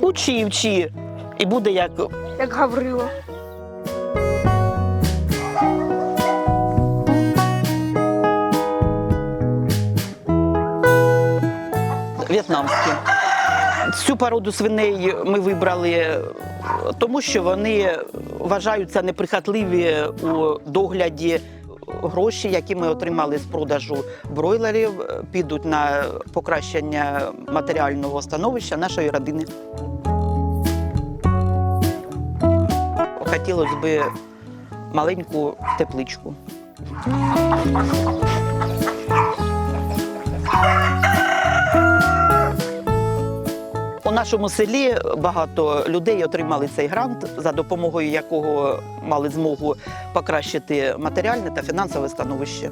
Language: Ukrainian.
Учи, вчи. І буде як Як Гаврило. в'єтнамські. Цю породу свиней ми вибрали, тому що вони вважаються неприхотливі у догляді. Гроші, які ми отримали з продажу бройлерів, підуть на покращення матеріального становища нашої родини. Хотілося б маленьку тепличку. Нашому селі багато людей отримали цей грант, за допомогою якого мали змогу покращити матеріальне та фінансове становище.